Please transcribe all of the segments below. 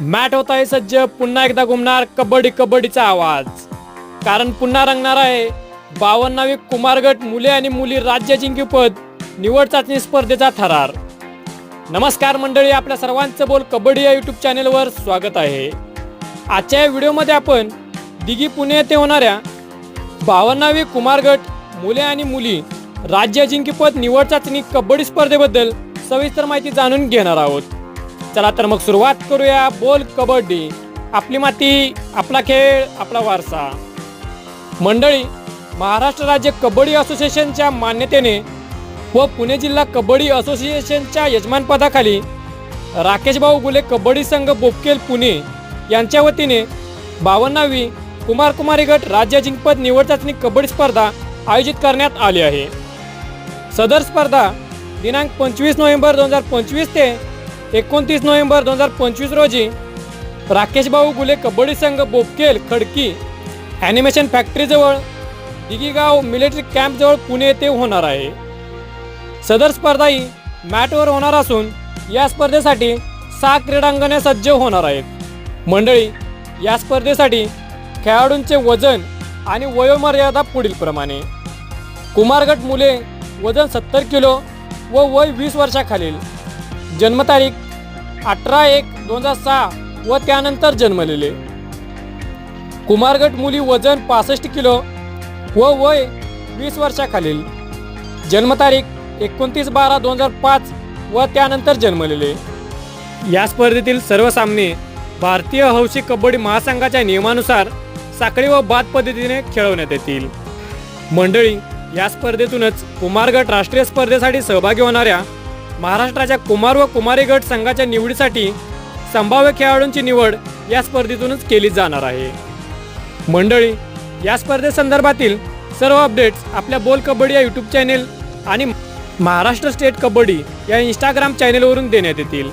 Mat होत आहे सज्ज पुन्हा एकदा घुमणार कबड्डी कबड्डीचा आवाज. कारण पुन्हा रंगणार आहे बावन्नावी कुमार गट मुले आणि मुली राज्य जिंकीपद निवड चाचणी स्पर्धेचा थरार. नमस्कार मंडळी आपल्या सर्वांचं बोल कबड्डी या यूट्यूब चॅनेलवर स्वागत आहे. आजच्या या व्हिडिओमध्ये आपण दिघी पुणे येथे होणाऱ्या बावन्नावी कुमार गट मुले आणि मुली राज्य जिंकीपद निवड चाचणी कबड्डी स्पर्धेबद्दल सविस्तर माहिती जाणून घेणार आहोत. चला तर मग सुरुवात करूया बोल कबड्डी. आपली माती आपला खेळ आपला वारसा. मंडळी महाराष्ट्र राज्य कबड्डी असोसिएशनच्या मान्यतेने व पुणे जिल्हा कबड्डी असोसिएशनच्या यजमानपदाखाली राकेश भाऊ गुले कबड्डी संघ बोपकेल पुणे यांच्या वतीने बावन्नावी कुमार कुमारी गट राज्य जिंकपद निवड चाचणी कबड्डी स्पर्धा आयोजित करण्यात आली आहे. सदर स्पर्धा दिनांक पंचवीस नोव्हेंबर दोन हजार पंचवीस ते एकोणतीस नोव्हेंबर दोन हजार पंचवीस रोजी राकेश भाऊ गुले कबड्डी संघ बोपकेल खडकी ॲनिमेशन फॅक्टरीजवळ दिघीगाव मिलिटरी कॅम्पजवळ पुणे येथे होणार आहे. सदर स्पर्धा ही मॅटवर होणार असून या स्पर्धेसाठी सहा क्रीडांगणे सज्ज होणार आहेत. मंडळी या स्पर्धेसाठी खेळाडूंचे वजन आणि वयोमर्यादा पुढीलप्रमाणे कुमारगट मुले वजन सत्तर किलो व वय वीस वर्षाखालील. जन्मतारीख अठरा एक दोन हजार सहा व त्यानंतर जन्मलेले. कुमारगट मुली वजन पासष्ट किलो व वय वीस वर्षाखालील. जन्मतारीख एकोणतीस बारा दोन हजार पाच व त्यानंतर जन्मलेले. या स्पर्धेतील सर्व सामने भारतीय हौशी कबड्डी महासंघाच्या नियमानुसार साखळी व बाद पद्धतीने खेळवण्यात येतील. मंडळी या स्पर्धेतूनच कुमारगट राष्ट्रीय स्पर्धेसाठी सहभागी होणाऱ्या महाराष्ट्राच्या कुमार व कुमारी गट संघाच्या निवडीसाठी संभाव्य खेळाडूंची निवड या स्पर्धेतूनच केली जाणार आहे. मंडळी या स्पर्धेसंदर्भातील सर्व अपडेट्स आपल्या बोल कबड्डी या यूट्यूब चॅनेल आणि महाराष्ट्र स्टेट कबड्डी या इंस्टाग्राम चॅनेलवरून देण्यात येतील.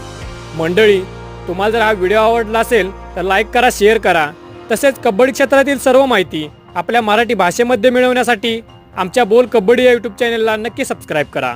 मंडळी तुम्हाला जर हा व्हिडिओ आवडला असेल तर लाईक करा शेअर करा. तसेच कबड्डी क्षेत्रातील सर्व माहिती आपल्या मराठी भाषेमध्ये मिळवण्यासाठी आमच्या बोल कबड्डी या यूट्यूब चॅनेलला नक्की सबस्क्राईब करा.